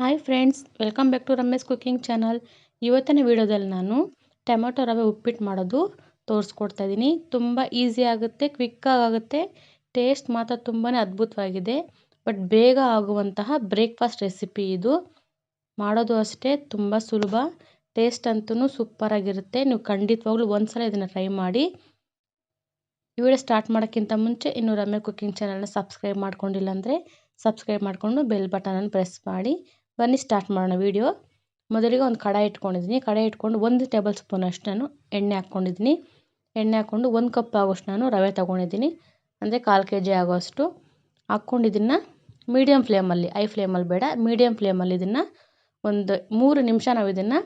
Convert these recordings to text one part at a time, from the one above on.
Hi friends welcome back to Ramesh cooking channel ಇವತ್ತಿನ ವಿಡಿಯೋದಲ್ಲಿ ನಾನು ಟೊಮೆಟೊ ರವೆ ಉಪ್ಪಿಟ್ಟು ಮಾಡೋದು ತೋರಿಸ್ಕೊಡ್ತಾ ಇದ್ದೀನಿ. ತುಂಬ ಈಸಿ ಆಗುತ್ತೆ ಕ್ವಿಕ್ಕಾಗಿ ಆಗುತ್ತೆ ಟೇಸ್ಟ್ ಮಾತ್ರ ತುಂಬಾ ಅದ್ಭುತವಾಗಿದೆ. ಬಟ್ ಬೇಗ ಆಗುವಂತಹ ಬ್ರೇಕ್ಫಾಸ್ಟ್ ರೆಸಿಪಿ ಇದು. ಮಾಡೋದು ಅಷ್ಟೇ, ತುಂಬ ಸುಲಭ. ಟೇಸ್ಟ್ ಅಂತೂ ಸೂಪರಾಗಿರುತ್ತೆ ನೀವು ಖಂಡಿತವಾಗ್ಲೂ ಒಂದ್ಸಲ ಇದನ್ನು ಟ್ರೈ ಮಾಡಿ. ಈ ವಿಡಿಯೋ ಸ್ಟಾರ್ಟ್ ಮಾಡೋಕ್ಕಿಂತ ಮುಂಚೆ ಇನ್ನು ರಮ್ಯ ಕುಕ್ಕಿಂಗ್ ಚಾನಲ್ನ ಸಬ್ಸ್ಕ್ರೈಬ್ ಮಾಡ್ಕೊಂಡಿಲ್ಲ ಅಂದರೆ ಸಬ್ಸ್ಕ್ರೈಬ್ ಮಾಡಿಕೊಂಡು ಬೆಲ್ ಬಟನನ್ನು ಪ್ರೆಸ್ ಮಾಡಿ. ಬನ್ನಿ ಸ್ಟಾರ್ಟ್ ಮಾಡೋಣ ವೀಡಿಯೋ ಮೊದಲಿಗೆ ಒಂದು ಕಡಾಯಿ ಇಟ್ಕೊಂಡಿದ್ದೀನಿ. ಕಡಾಯಿ ಇಟ್ಕೊಂಡು ಒಂದು ಟೇಬಲ್ ಸ್ಪೂನಷ್ಟು ನಾನು ಎಣ್ಣೆ ಹಾಕ್ಕೊಂಡಿದ್ದೀನಿ. ಎಣ್ಣೆ ಹಾಕ್ಕೊಂಡು ಒಂದು ಕಪ್ ಆಗೋಷ್ಟು ನಾನು ರವೆ ತೊಗೊಂಡಿದ್ದೀನಿ. ಅಂದರೆ ಕಾಲು ಕೆ ಜಿ ಆಗೋಷ್ಟು ಹಾಕ್ಕೊಂಡು ಇದನ್ನು ಮೀಡಿಯಮ್ ಫ್ಲೇಮಲ್ಲಿ ಐ ಫ್ಲೇಮಲ್ಲಿ ಬೇಡ. ಮೀಡಿಯಮ್ ಫ್ಲೇಮಲ್ಲಿ ಇದನ್ನು ಒಂದು ಮೂರು ನಿಮಿಷ ನಾವು ಇದನ್ನು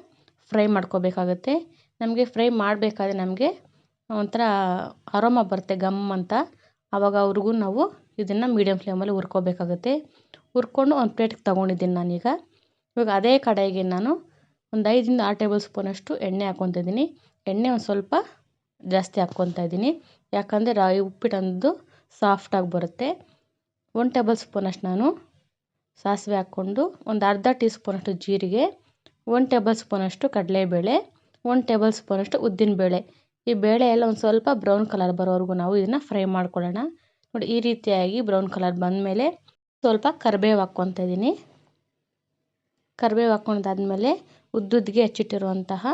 ಫ್ರೈ ಮಾಡ್ಕೋಬೇಕಾಗತ್ತೆ. ನಮಗೆ ಫ್ರೈ ಮಾಡಬೇಕಾದ್ರೆ ನಮಗೆ ಒಂಥರ ಅರೋಮ ಬರುತ್ತೆ ಗಮ್ ಅಂತ. ಆವಾಗ ಅವ್ರಿಗೂ ನಾವು ಇದನ್ನು ಮೀಡಿಯಮ್ ಫ್ಲೇಮಲ್ಲಿ ಹುರ್ಕೋಬೇಕಾಗುತ್ತೆ. ಹುರ್ಕೊಂಡು ಒಂದು ಪ್ಲೇಟ್ಗೆ ತೊಗೊಂಡಿದ್ದೀನಿ ನಾನೀಗ. ಇವಾಗ ಅದೇ ಕಡಾಯಿಗೆ ನಾನು ಒಂದು ಐದರಿಂದ ಆರು ಟೇಬಲ್ ಸ್ಪೂನಷ್ಟು ಎಣ್ಣೆ ಹಾಕ್ಕೊತಿದ್ದೀನಿ. ಎಣ್ಣೆ ಒಂದು ಸ್ವಲ್ಪ ಜಾಸ್ತಿ ಹಾಕ್ಕೊತಾ ಇದ್ದೀನಿ. ಯಾಕಂದರೆ ರಾಗಿ ಉಪ್ಪಿಟ್ಟು ಸಾಫ್ಟಾಗಿ ಬರುತ್ತೆ. ಒಂದು ಟೇಬಲ್ ಸ್ಪೂನಷ್ಟು ನಾನು ಸಾಸಿವೆ ಹಾಕ್ಕೊಂಡು ಒಂದು ಅರ್ಧ ಟೀ ಸ್ಪೂನಷ್ಟು ಜೀರಿಗೆ, ಒಂದು ಟೇಬಲ್ ಸ್ಪೂನಷ್ಟು ಕಡಲೆಬೇಳೆ, ಒಂದು ಟೇಬಲ್ ಸ್ಪೂನಷ್ಟು ಉದ್ದಿನಬೇಳೆ ಈ ಬೇಳೆ ಎಲ್ಲ ಒಂದು ಸ್ವಲ್ಪ ಬ್ರೌನ್ ಕಲರ್ ಬರೋವರೆಗೂ ನಾವು ಇದನ್ನು ಫ್ರೈ ಮಾಡ್ಕೊಳ್ಳೋಣ. ನೋಡಿ ಈ ರೀತಿಯಾಗಿ ಬ್ರೌನ್ ಕಲರ್ ಬಂದಮೇಲೆ ಸ್ವಲ್ಪ ಕರಿಬೇವು ಹಾಕ್ಕೊತಾ ಇದ್ದೀನಿ. ಕರಿಬೇವು ಹಾಕ್ಕೊಂಡಾದ್ಮೇಲೆ ಉದ್ದುದ್ದಿಗೆ ಹೆಚ್ಚಿಟ್ಟಿರುವಂತಹ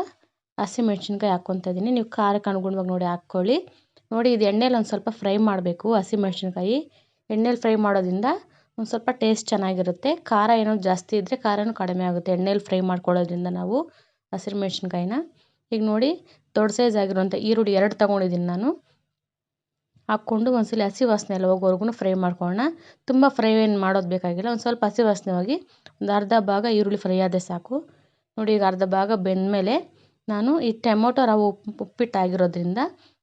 ಹಸಿಮೆಣ್ಸಿನ್ಕಾಯಿ ಹಾಕ್ಕೊತಾ ಇದ್ದೀನಿ ನೀವು ಖಾರಕ್ಕೆ ಅನುಗುಣವಾಗಿ ನೋಡಿ ಹಾಕ್ಕೊಳ್ಳಿ. ನೋಡಿ, ಇದು ಎಣ್ಣೆಲಿ ಒಂದು ಸ್ವಲ್ಪ ಫ್ರೈ ಮಾಡಬೇಕು ಹಸಿಮೆಣ್ಸಿನ್ಕಾಯಿ ಎಣ್ಣೆಲಿ ಫ್ರೈ ಮಾಡೋದ್ರಿಂದ ಒಂದು ಸ್ವಲ್ಪ ಟೇಸ್ಟ್ ಚೆನ್ನಾಗಿರುತ್ತೆ. ಖಾರ ಏನೋ ಜಾಸ್ತಿ ಇದ್ದರೆ ಖಾರನೂ ಕಡಿಮೆ ಆಗುತ್ತೆ. ಎಣ್ಣೆಲಿ ಫ್ರೈ ಮಾಡ್ಕೊಳ್ಳೋದ್ರಿಂದ ನಾವು ಹಸಿರು ಮೆಣಸಿನ್ಕಾಯಿನ. ಈಗ ನೋಡಿ, ದೊಡ್ಡ ಸೈಜ್ ಆಗಿರುವಂಥ ಈರುಳ್ಳಿ ಎರಡು ತೊಗೊಂಡಿದ್ದೀನಿ ನಾನು. ಹಾಕ್ಕೊಂಡು ಒಂದ್ಸಲ ಹಸಿ ವಾಸನೆ ಎಲ್ಲ ಹೋಗೋವರೆಗೂ ಫ್ರೈ ಮಾಡ್ಕೊಳ್ಳೋಣ. ತುಂಬ ಫ್ರೈ ಏನು ಮಾಡೋದು ಬೇಕಾಗಿಲ್ಲ, ಒಂದು ಸ್ವಲ್ಪ ಹಸಿ ವಾಸನೆ ಹೋಗಿ ಒಂದು ಅರ್ಧ ಭಾಗ ಈರುಳ್ಳಿ ಫ್ರೈ ಆದರೆ ಸಾಕು. ನೋಡಿ ಈಗ ಅರ್ಧ ಭಾಗ ಬೆಂದಮೇಲೆ ನಾನು ಈ ಟೊಮೊಟೊ ರವೆ ಉಪ್ಪು ಉಪ್ಪಿಟ್ಟಾಗಿರೋದ್ರಿಂದ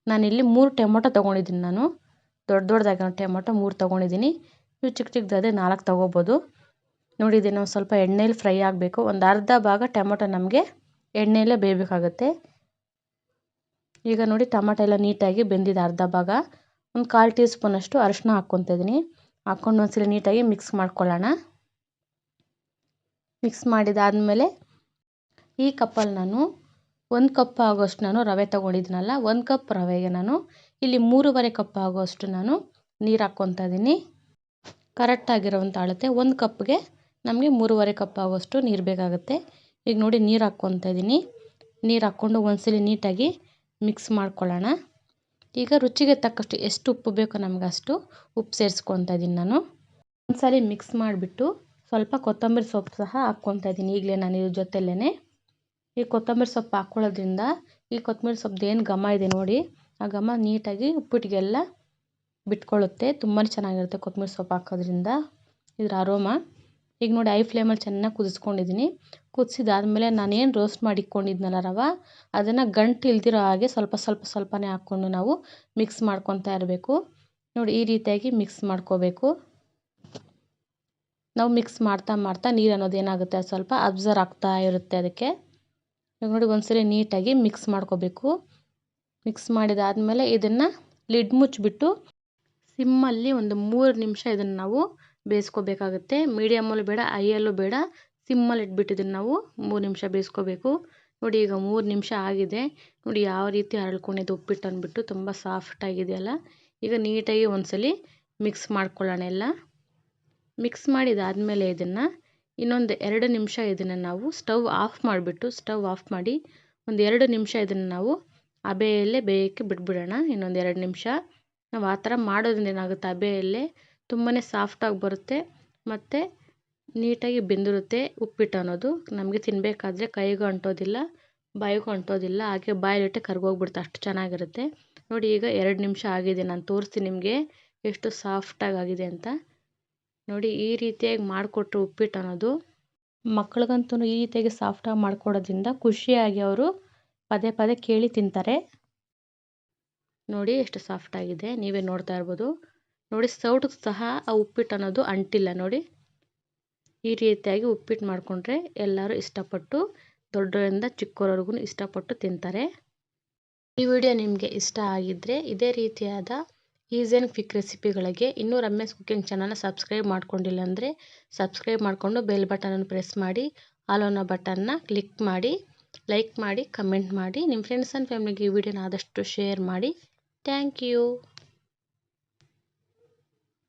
ನಾನಿಲ್ಲಿ ಮೂರು ಟೊಮೊಟೊ ತೊಗೊಂಡಿದ್ದೀನಿ ನಾನು. ದೊಡ್ಡ ದೊಡ್ಡದಾಗಿರೋ ಟೊಮೊಟೊ ಮೂರು ತೊಗೊಂಡಿದ್ದೀನಿ. ನೀವು ಚಿಕ್ಕ ಚಿಕ್ಕದಾದರೆ ನಾಲ್ಕು ತೊಗೋಬೋದು. ನೋಡಿ ಇದನ್ನು ಸ್ವಲ್ಪ ಎಣ್ಣೆಲಿ ಫ್ರೈ ಆಗಬೇಕು. ಒಂದು ಅರ್ಧ ಭಾಗ ಟೊಮೊಟೊ ನಮಗೆ ಎಣ್ಣೆಯಲ್ಲೇ ಬೇಯಬೇಕಾಗತ್ತೆ. ಈಗ ನೋಡಿ ಟೊಮೊಟೊ ಎಲ್ಲ ನೀಟಾಗಿ ಬೆಂದಿದೆ ಅರ್ಧ ಭಾಗ. ಒಂದು ಕಾಲು ಟೀ ಸ್ಪೂನಷ್ಟು ಅರಿಶಿನ ಹಾಕ್ಕೊತಾ ಇದ್ದೀನಿ. ಹಾಕ್ಕೊಂಡು ಒಂದ್ಸಲ ನೀಟಾಗಿ ಮಿಕ್ಸ್ ಮಾಡ್ಕೊಳ್ಳೋಣ. ಮಿಕ್ಸ್ ಮಾಡಿದಾದಮೇಲೆ ಈ ಕಪ್ಪಲ್ಲಿ ನಾನು ಒಂದು ಕಪ್ ಆಗೋಷ್ಟು ನಾನು ರವೆ ತೊಗೊಂಡಿದ್ದೀನಲ್ಲ ಒಂದು ಕಪ್ ರವೆಗೆ ನಾನು ಇಲ್ಲಿ ಮೂರುವರೆ ಕಪ್ ಆಗೋಷ್ಟು ನಾನು ನೀರು ಹಾಕ್ಕೊತಾ ಇದ್ದೀನಿ. ಕರೆಕ್ಟಾಗಿರೋವಂಥ ಅಳತೆ, ಒಂದು ಕಪ್ಗೆ ನಮಗೆ ಮೂರುವರೆ ಕಪ್ ಆಗೋಷ್ಟು ನೀರು ಬೇಕಾಗುತ್ತೆ. ಈಗ ನೋಡಿ ನೀರು ಹಾಕ್ಕೊತಾ ಇದ್ದೀನಿ. ನೀರು ಹಾಕ್ಕೊಂಡು ಒಂದ್ಸಲ ನೀಟಾಗಿ ಮಿಕ್ಸ್ ಮಾಡ್ಕೊಳ್ಳೋಣ. ಈಗ ರುಚಿಗೆ ತಕ್ಕಷ್ಟು ಎಷ್ಟು ಉಪ್ಪು ಬೇಕೋ ನಮ್ಗೆ ಅಷ್ಟು ಉಪ್ಪು ಸೇರಿಸ್ಕೊತಾ ಇದ್ದೀನಿ ನಾನು. ಒಂದ್ಸಲ ಮಿಕ್ಸ್ ಮಾಡಿಬಿಟ್ಟು ಸ್ವಲ್ಪ ಕೊತ್ತಂಬರಿ ಸೊಪ್ಪು ಸಹ ಹಾಕ್ಕೊತಾ ಇದ್ದೀನಿ ಈಗಲೇ ನಾನು ಇದ್ರ ಜೊತೆಲೇ ಈ ಕೊತ್ತಂಬರಿ ಸೊಪ್ಪು ಹಾಕ್ಕೊಳ್ಳೋದ್ರಿಂದ ಈ ಕೊತ್ತಂಬರಿ ಸೊಪ್ಪು ಏನು ಘಮ ಇದೆ ನೋಡಿ, ಆ ಘಮ ನೀಟಾಗಿ ಉಪ್ಪಿಟ್ಟಿಗೆಲ್ಲ ಬಿಟ್ಕೊಳ್ಳುತ್ತೆ. ತುಂಬಾ ಚೆನ್ನಾಗಿರುತ್ತೆ ಕೊತ್ತಂಬರಿ ಸೊಪ್ಪು ಹಾಕೋದ್ರಿಂದ. ಇದರ ಅರೋಮ ಈಗ ನೋಡಿ ಐ ಫ್ಲೇಮಲ್ಲಿ ಚೆನ್ನಾಗಿ ಕುದಿಸ್ಕೊಂಡಿದ್ದೀನಿ ಕುದಿಸಿದಾದ್ಮೇಲೆ ನಾನೇನು ರೋಸ್ಟ್ ಮಾಡಿ ಇಟ್ಕೊಂಡಿದ್ನಲ್ಲ ರವೆ, ಅದನ್ನು ಗಂಟು ಇಲ್ದಿರೋ ಹಾಗೆ ಸ್ವಲ್ಪ ಸ್ವಲ್ಪ ಸ್ವಲ್ಪನೇ ಹಾಕ್ಕೊಂಡು ನಾವು ಮಿಕ್ಸ್ ಮಾಡ್ಕೊತಾ ಇರಬೇಕು. ನೋಡಿ ಈ ರೀತಿಯಾಗಿ ಮಿಕ್ಸ್ ಮಾಡ್ಕೋಬೇಕು. ನಾವು ಮಿಕ್ಸ್ ಮಾಡ್ತಾ ಮಾಡ್ತಾ ನೀರು ಅನ್ನೋದು ಏನಾಗುತ್ತೆ ಸ್ವಲ್ಪ ಅಬ್ಸರ್ವ್ ಆಗ್ತಾ ಇರುತ್ತೆ ಅದಕ್ಕೆ. ನೋಡಿ ಒಂದ್ಸರಿ ನೀಟಾಗಿ ಮಿಕ್ಸ್ ಮಾಡ್ಕೋಬೇಕು. ಮಿಕ್ಸ್ ಮಾಡಿದಾದಮೇಲೆ ಇದನ್ನು ಲಿಡ್ ಮುಚ್ಚಿಬಿಟ್ಟು ಸಿಮ್ಮಲ್ಲಿ ಒಂದು ಮೂರು ನಿಮಿಷ ಇದನ್ನು ನಾವು ಬೇಯಿಸ್ಕೋಬೇಕಾಗುತ್ತೆ. ಮೀಡಿಯಮಲ್ಲೂ ಬೇಡ ಐಯಲ್ಲೂ ಬೇಡ. ಸಿಮ್ಮಲ್ಲಿ ಇಟ್ಬಿಟ್ಟಿದ್ದೀನಿ ನಾವು. ಮೂರು ನಿಮಿಷ ಬೇಯಿಸ್ಕೋಬೇಕು. ನೋಡಿ ಈಗ ಮೂರು ನಿಮಿಷ ಆಗಿದೆ. ನೋಡಿ ಯಾವ ರೀತಿ ಹರಳ್ಕೊಂಡಿದ್ದು ಉಪ್ಪಿಟ್ಟು ಅಂದ್ಬಿಟ್ಟು ತುಂಬ ಸಾಫ್ಟಾಗಿದೆಯಲ್ಲ ಈಗ ನೀಟಾಗಿ ಒಂದ್ಸಲಿ ಮಿಕ್ಸ್ ಮಾಡ್ಕೊಳ್ಳೋಣ ಎಲ್ಲ. ಮಿಕ್ಸ್ ಮಾಡಿದಾದಮೇಲೆ ಇದನ್ನು ಇನ್ನೊಂದು ಎರಡು ನಿಮಿಷ ಇದನ್ನು ನಾವು ಸ್ಟವ್ ಆಫ್ ಮಾಡಿಬಿಟ್ಟು ಸ್ಟವ್ ಆಫ್ ಮಾಡಿ ಒಂದು ಎರಡು ನಿಮಿಷ ಇದನ್ನು ನಾವು ಹಬೆಯಲ್ಲೇ ಬೇಯಕ್ಕೆ ಬಿಟ್ಬಿಡೋಣ. ಇನ್ನೊಂದು ಎರಡು ನಿಮಿಷ. ನಾವು ಆ ಥರ ಮಾಡೋದ್ರಿಂದ ಏನಾಗುತ್ತೆ? ಹಬೆಯಲ್ಲೇ ತುಂಬಾ ಸಾಫ್ಟಾಗಿ ಬರುತ್ತೆ. ಮತ್ತು ನೀಟಾಗಿ ಬೆಂದಿರುತ್ತೆ ಉಪ್ಪಿಟ್ಟು ಅನ್ನೋದು. ನಮಗೆ ತಿನ್ನಬೇಕಾದ್ರೆ ಕೈಗೂ ಅಂಟೋದಿಲ್ಲ, ಬಾಯಿಗೂ ಅಂಟೋದಿಲ್ಲ, ಹಾಗೆ ಬಾಯಲ್ಲಿಟ್ಟರೆ ಕರ್ಗೋಗ್ಬಿಡುತ್ತೆ, ಅಷ್ಟು ಚೆನ್ನಾಗಿರುತ್ತೆ. ನೋಡಿ, ಈಗ ಎರಡು ನಿಮಿಷ ಆಗಿದೆ, ನಾನು ತೋರಿಸ್ತೀನಿ ನಿಮಗೆ ಎಷ್ಟು ಸಾಫ್ಟಾಗಿ ಆಗಿದೆ ಅಂತ. ನೋಡಿ, ಈ ರೀತಿಯಾಗಿ ಮಾಡಿಕೊಟ್ರು ಉಪ್ಪಿಟ್ಟು ಅನ್ನೋದು. ಮಕ್ಳಿಗಂತೂ ಈ ರೀತಿಯಾಗಿ ಸಾಫ್ಟಾಗಿ ಮಾಡಿಕೊಡೋದ್ರಿಂದ ಖುಷಿಯಾಗಿ ಅವರು ಪದೇ ಪದೇ ಕೇಳಿ ತಿಂತಾರೆ. ನೋಡಿ, ಎಷ್ಟು ಸಾಫ್ಟಾಗಿದೆ ನೀವೇ ನೋಡ್ತಾ ಇರ್ಬೋದು. ನೋಡಿ ಸೌಟಿಗೆ ಸಹ ಆ ಉಪ್ಪಿಟ್ಟು ಅನ್ನೋದು ಅಂಟಿಲ್ಲ ನೋಡಿ. ಈ ರೀತಿಯಾಗಿ ಉಪ್ಪಿಟ್ಟು ಮಾಡಿಕೊಂಡ್ರೆ ಎಲ್ಲರೂ ಇಷ್ಟಪಟ್ಟು ದೊಡ್ಡವರಿಂದ ಚಿಕ್ಕವರವರೆಗೂ ಇಷ್ಟಪಟ್ಟು ತಿಂತಾರೆ. ಈ ವಿಡಿಯೋ ನಿಮಗೆ ಇಷ್ಟ ಆಗಿದ್ದರೆ ಇದೇ ರೀತಿಯಾದ ಈಸಿ ಆ್ಯಂಡ್ ಕ್ವಿಕ್ ರೆಸಿಪಿಗಳಿಗೆ ಇನ್ನೂ ರಮ್ಯಾಸ್ ಕುಕಿಂಗ್ ಚಾನಲ್ನ ಸಬ್ಸ್ಕ್ರೈಬ್ ಮಾಡ್ಕೊಂಡಿಲ್ಲ ಅಂದರೆ ಸಬ್ಸ್ಕ್ರೈಬ್ ಮಾಡಿಕೊಂಡು ಬೆಲ್ ಬಟನನ್ನು ಪ್ರೆಸ್ ಮಾಡಿ, ಆಲ್ ಅನ್ನೋ ಬಟನ್ನ ಕ್ಲಿಕ್ ಮಾಡಿ, ಲೈಕ್ ಮಾಡಿ, ಕಮೆಂಟ್ ಮಾಡಿ ನಿಮ್ಮ ಫ್ರೆಂಡ್ಸ್ ಆ್ಯಂಡ್ ಫ್ಯಾಮಿಲಿಗೆ ಈ ವಿಡಿಯೋನ ಆದಷ್ಟು ಶೇರ್ ಮಾಡಿ. Thank you.